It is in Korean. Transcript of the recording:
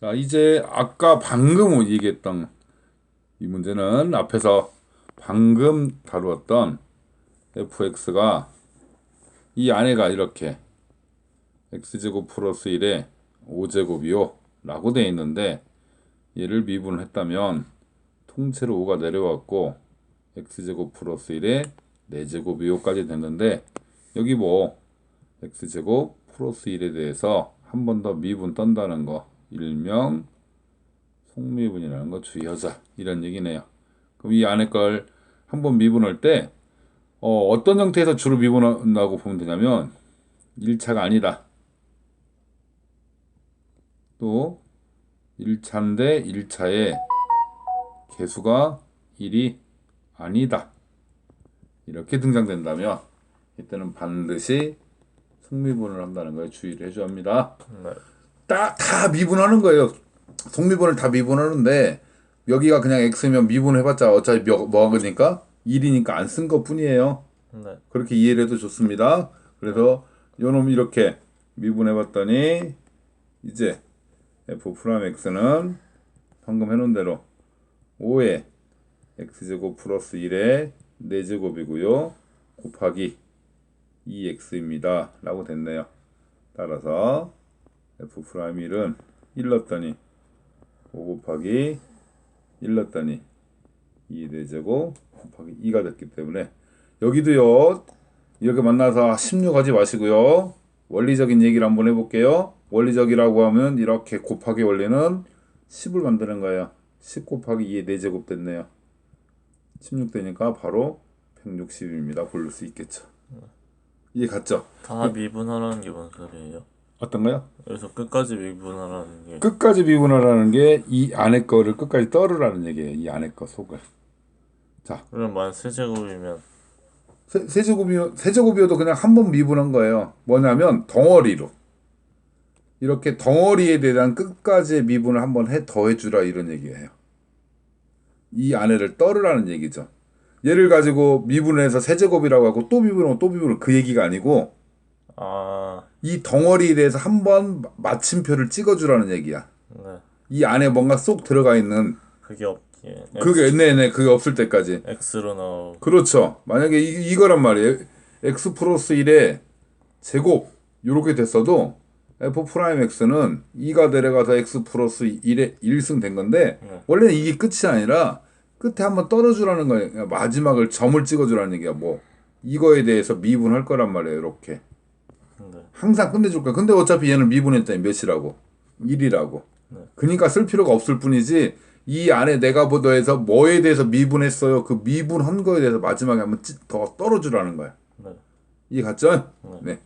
자, 이제 아까 방금 얘기했던 이 문제는 앞에서 방금 다루었던 fx가 이 안에가 이렇게 x제곱 플러스 1에 5제곱이요 라고 돼 있는데 얘를 미분을 했다면 통째로 5가 내려왔고 x제곱 플러스 1에 4제곱이요까지 됐는데 여기 뭐 x제곱 플러스 1에 대해서 한 번 더 미분 떤다는 거 일명 속미분이라는 거 주의하자 이런 얘기네요. 그럼 이 안에 걸 한번 미분할 때 어, 어떤 형태에서 주로 미분한다고 보면 되냐면 1차가 아니다. 또 1차인데 1차에 개수가 1이 아니다. 이렇게 등장된다면 이때는 반드시 속미분을 한다는 거에 주의를 해줘야 합니다. 네. 다, 다 미분하는 거예요. 속미분을 다 미분하는데 여기가 그냥 x면 미분해봤자 어차피 몇- 뭐하니까 1이니까 안 쓴 것 뿐이에요. 네. 그렇게 이해를 해도 좋습니다. 그래서 요놈 이렇게 미분해봤더니 이제 f 프라임 x는 방금 해놓은 대로 5에 x제곱 플러스 1에 4제곱이고요. 곱하기 2x입니다. 라고 됐네요. 따라서 f 프라임 1은 1 넣었더니 5 곱하기 1 넣었더니 2 4제곱 곱하기 2가 됐기 때문에 여기도요 이렇게 만나서 16 하지 마시고요. 원리적인 얘기를 한번 해볼게요. 원리적이라고 하면 이렇게 곱하기 원리는 10을 만드는 거예요. 10 곱하기 2의 4제곱 됐네요. 16 되니까 바로 160입니다. 고를 수 있겠죠. 이해 갔죠? 다 미분하라는 게 뭔 소리예요? 어떤가요? 여기서 끝까지 미분하라는 게 끝까지 미분하라는 게 이 안에 거를 끝까지 떨으라는 얘기예요 이 안에 거 속을 그럼 만 세제곱이면 세, 세제곱이요, 세제곱이어도 그냥 한 번 미분한 거예요. 뭐냐면 덩어리로. 이렇게 덩어리에 대한 끝까지의 미분을 한번 해 더해주라 이런 얘기예요. 이 안에를 떨으라는 얘기죠. 얘를 가지고 미분해서 세제곱이라고 하고 또 미분하고 또 미분하고 그 얘기가 아니고 아 이 덩어리에 대해서 한 번 마침표를 찍어주라는 얘기야. 네. 이 안에 뭔가 쏙 들어가 있는 그게 없기에 그게 네네 그게 없을 때까지. X로 나오고 그렇죠. 만약에 이, 이거란 말이에요. x 플러스 1의 제곱 이렇게 됐어도 f 프라임 x는 2가 내려가서 x 플러스 1의 1승 된 건데 네. 원래는 이게 끝이 아니라 끝에 한번 떨어주라는 거예요. 마지막을 점을 찍어주라는 얘기야. 뭐 이거에 대해서 미분할 거란 말이에요. 이렇게 네. 항상 끝내줄 거야. 근데 어차피 얘는 미분했더니 몇이라고 1이라고. 네. 그러니까 쓸 필요가 없을 뿐이지 이 안에 내가 보도해서 뭐에 대해서 미분했어요. 그 미분한 거에 대해서 마지막에 한번 찌- 더 떨어주라는 거야. 네. 이해 갔죠? 네. 네.